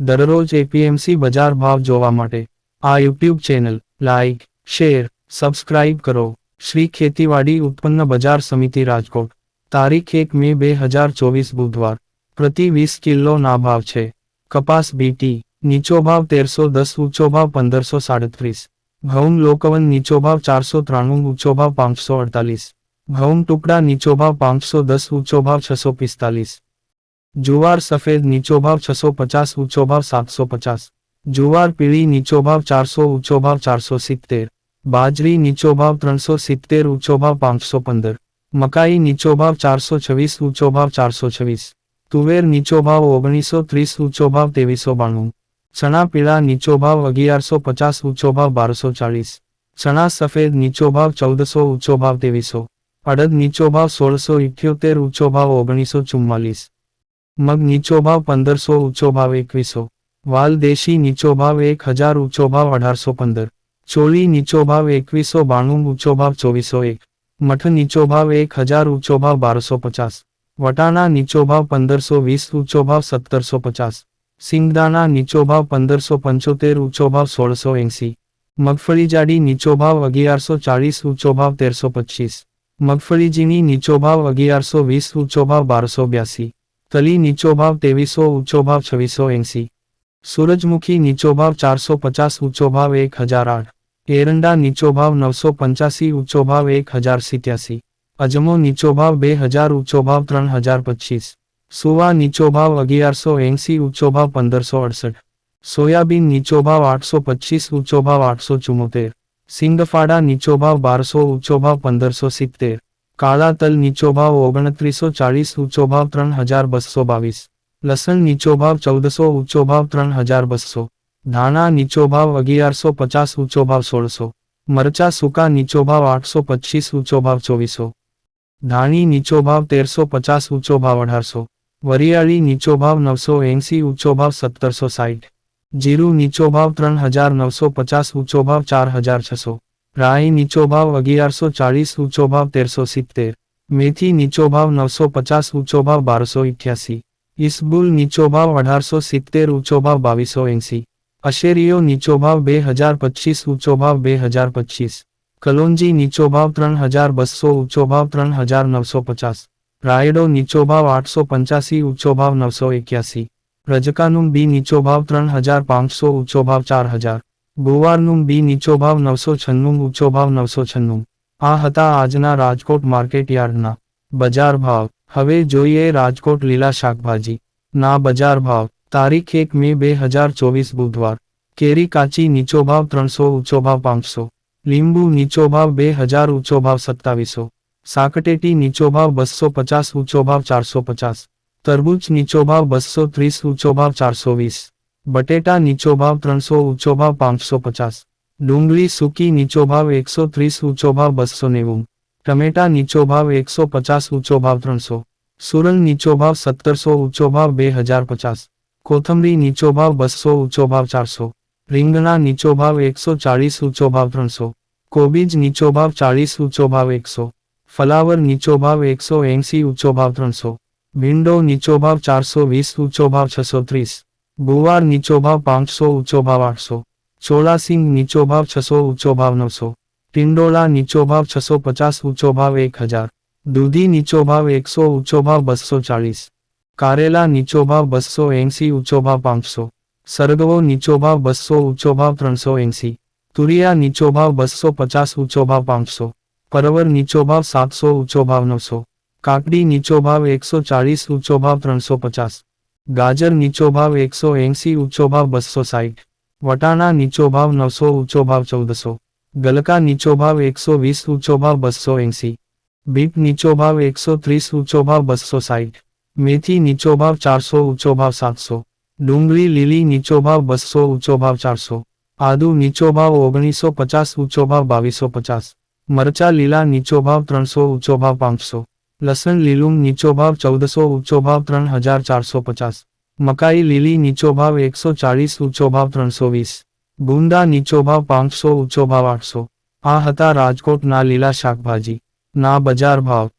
દરરોજ એપીએમસી બજાર ભાવ જોવા માટે. આ YouTube channel like share subscribe કરો. શ્રી ખેતીવાડી ઉત્પન્ન બજાર સમિતિ રાજકોટ. તારીખ એક મે બે હજાર ચોવીસ બુધવાર. પ્રતિ વીસ કિલો ના ભાવ છે. કપાસ બીટી નીચો ભાવ તેરસો દસ, ઊંચો ભાવ પંદરસો સાડત્રીસ. ઘઉં લોકવન નીચો ભાવ ચારસો ત્રાણું, ઊંચો ભાવ પાંચસો અડતાલીસ. ઘઉં ટુકડા નીચો ભાવ પાંચસો દસ, ઊંચો ભાવ છસો પિસ્તાલીસ. જુવાર સફેદ નીચો ભાવ છસો પચાસ ઊંચો ભાવ સાતસો પચાસ. જુવાર પીળી નીચો ભાવ ચારસો ઊંચો ભાવ ચારસો સિત્તેર. બાજરી નીચો ભાવ ત્રણસો સિત્તેર ઊંચો ભાવ પાંચસો પંદર. મકાઈ નીચો ભાવ ચારસો છવ્વીસ ઊંચો ભાવ ચારસો છવ્વીસ. તુવેર નીચો ભાવ ઓગણીસો ત્રીસ ઊંચો ભાવ ત્રેવીસો બાણું. ચણા પીળા નીચો ભાવ અગિયારસો પચાસ ઊંચો ભાવ બારસો ચાળીસ. ચણા સફેદ નીચો ભાવ ચૌદસો ઊંચો ભાવ ત્રેવીસો. અડદ નીચો ભાવ સોળસો ઇઠ્યોતેર ઊંચો ભાવ ઓગણીસો ચુમ્માલીસ. મગ નીચો ભાવ પંદરસો, ઊંચો ભાવ એકવીસો. વાલ દેશી નીચો ભાવ એક હજાર, ઊંચો ભાવ અઢારસો પંદર. ચોળી નીચો ભાવ એકવીસો, બાણું, ઊંચો ભાવ ચોવીસો એક. મઠ નીચો ભાવ એક હજાર, ઊંચો ભાવ બારસો પચાસ. વટાણા નીચો ભાવ પંદરસો વીસ, ઊંચો ભાવ સત્તરસો પચાસ. સિંગદાણા નીચો ભાવ પંદરસો પંચોતેર, ઊંચો ભાવ સોળસો એંસી. મગફળી જાડી નીચો ભાવ અગિયારસો ચાળીસ, ઊંચો ભાવ તેરસો પચીસ. મગફળી ઝીણી નીચો ભાવ અગિયારસો વીસ, ઊંચો ભાવ બારસો બ્યાસી. તલી નીચો ભાવ તેવીસો ઊંચો ભાવ છવ્વીસો એંસી. સૂરજમુખી નીચો ભાવ ચારસો પચાસ ઊંચો ભાવ એક હજાર આઠ. એરંડા નીચો ભાવ નવસો પંચ્યાસી ઊંચો ભાવ એક હજાર સિત્યાસી. અજમો નીચો ભાવ બે હજાર ઊંચો ભાવ ત્રણ હજાર પચીસ. સુવા નીચો ભાવ અગિયારસો એંસી ઊંચો ભાવ પંદરસો અડસઠ. સોયાબીન નીચો ભાવ આઠસો પચીસ ઊંચો ભાવ આઠસો ચુમ્મોતેર સિંગફાડા નીચો ભાવ બારસો ઊંચો ભાવ પંદરસો સિત્તેર. કાળા તલ નીચો ભાવ ઓગણત્રીસો ચાળીસ, ઊંચો ભાવ ત્રણ હજાર બસો બાવીસ. લસણ નીચો ભાવ ચૌદસો, ઊંચો ભાવ ત્રણ હજાર બસો. ધાણા નીચો ભાવ અગિયારસો પચાસ, ઊંચો ભાવ સોળસો. મરચા સૂકા નીચો ભાવ આઠસો પચીસ, ઊંચો ભાવ ચોવીસો. ધાણી નીચો ભાવ તેરસો પચાસ, ઊંચો ભાવ અઢારસો. વરિયાળી નીચો ભાવ નવસો એંસી, ઊંચો ભાવ સત્તરસો સાઠ. જીરું નીચો ભાવ ત્રણ હજાર નવસો પચાસ, ઊંચો ભાવ ચાર હજાર છસો. રાઈ નીચો ભાવ અગિયારસો ચાળીસ, ઊંચો ભાવ તેરસો સિત્તેર. મેથી નીચો ભાવ નવસો પચાસ, ઊંચો ભાવ બારસો ઇઠ્યાસી. ઇસબુલ નીચો ભાવ અઢારસો સિત્તેર, ઊંચો ભાવ બાવીસો એંસી. અશેરીઓ નીચો ભાવ બે હજાર પચીસ, ઊંચો ભાવ બે હજાર પચીસ. કલોંજી નીચો ભાવ ત્રણ હજાર બસો, ઊંચો ભાવ ત્રણ હજાર નવસો પચાસ. રાયડો નીચો ભાવ આઠસો પંચ્યાસી, ઊંચો ભાવ નવસો એક્યાસી. રજકાનું બી નીચો ભાવ ત્રણ હજાર પાંચસો, ઊંચો ભાવ ચાર હજાર. ગુવારનું બી નીચો ભાવ નવસો છન્નું, ઊંચો ભાવ નવસો છન્નું. આ હતા આજના રાજકોટ માર્કેટ યાર્ડના. બજાર ભાવ. હવે જોઈએ રાજકોટ લીલા શાકભાજી. ના બજાર ભાવ. તારીખ એક મે બે હજાર ચોવીસ બુધવાર. કેરી કાચી નીચો ભાવ ત્રણસો, ઊંચો ભાવ પાંચસો. લીંબુ નીચો ભાવ બે હજાર, ઊંચો ભાવ સત્તાવીસો. સાકટેટી નીચો ભાવ બસો પચાસ, ઊંચો ભાવ ચારસો પચાસ. તરબૂચ નીચો ભાવ બસો ત્રીસ, ઊંચો ભાવ ચારસો વીસ. બટેટા નીચો ભાવ ત્રણસો, ઊંચો ભાવ પાંચસો પચાસ. ડુંગળી સૂકી નીચો ભાવ એકસો ત્રીસ, ઊંચો ભાવ બસો નેવું. ટમેટા નીચો ભાવ એકસો પચાસ, ઊંચો ભાવ ત્રણસો. સુરંગ નીચો ભાવ સત્તરસો, ઊંચો ભાવ બે હજાર પચાસ. કોથમરી નીચો ભાવ બસો, ઊંચો ભાવ ચારસો. રીંગણા નીચો ભાવ એકસો ચાળીસ, ઊંચો ભાવ ત્રણસો. કોબીજ નીચો ભાવ ચાળીસ, ઊંચો ભાવ એકસો. ફલાવર નીચો ભાવ એકસો એંસી, ઊંચો ભાવ ત્રણસો. ભીંડો નીચો ભાવ ચારસો વીસ, ઊંચો ભાવ છસો ત્રીસ. ગુવાર નીચો ભાવ પાંચસો ઊંચો ભાવ આઠસો. ચોલાસિંગ નીચો ભાવ છસો ઊંચો ભાવ નવસો. ટિંડોળા નીચો ભાવ છસો પચાસ ઊંચો ભાવ એક હજાર. દૂધી નીચો ભાવ એકસો ઊંચો ભાવ બસો ચાલીસ કારેલા નીચો ભાવ બસો એંસી ઊંચો ભાવ પાંચસો. સરગવો નીચો ભાવ બસો ઊંચો ભાવ ત્રણસો એંસી. તુરિયા નીચો ભાવ બસો પચાસ ઊંચો ભાવ પાંચસો. પરવર નીચો ભાવ સાતસો ઊંચો ભાવ નવસો. કાકડી નીચો ભાવ એકસો ચાલીસ ઊંચો ભાવ ત્રણસો પચાસ. ગાજર નીચો ભાવ એકસો એંસી, ઊંચો ભાવ બસો સાઠ. વટાણા નીચો ભાવ નવસો, ઊંચો ભાવ ચૌદસો. ગલકા નીચો ભાવ એકસો વીસ, ઊંચો ભાવ બસો એંસી. બીટ નીચો ભાવ એકસો ત્રીસ, ઊંચો ભાવ બસો સાઠ. મેથી નીચો ભાવ ચારસો, ઊંચો ભાવ સાતસો. ડુંગળી લીલી નીચો ભાવ બસો, ઊંચો ભાવ ચારસો. આદુ નીચો ભાવ ઓગણીસો પચાસ, ઊંચો ભાવ બાવીસો પચાસ. મરચા લીલા નીચો ભાવ ત્રણસો, ઊંચો ભાવ પાંચસો. લસણ લીલું નીચો ભાવ ચૌદસો, ઊંચો ભાવ ત્રણ હજાર ચારસો પચાસ. મકાઈ લીલી નીચો ભાવ એકસો ચાળીસ, ઊંચો ભાવ ત્રણસો વીસ. ગુંદા નીચો ભાવ પાંચસો, ઊંચો ભાવ આઠસો. આ હતા રાજકોટના લીલા શાકભાજી. ના બજાર ભાવ.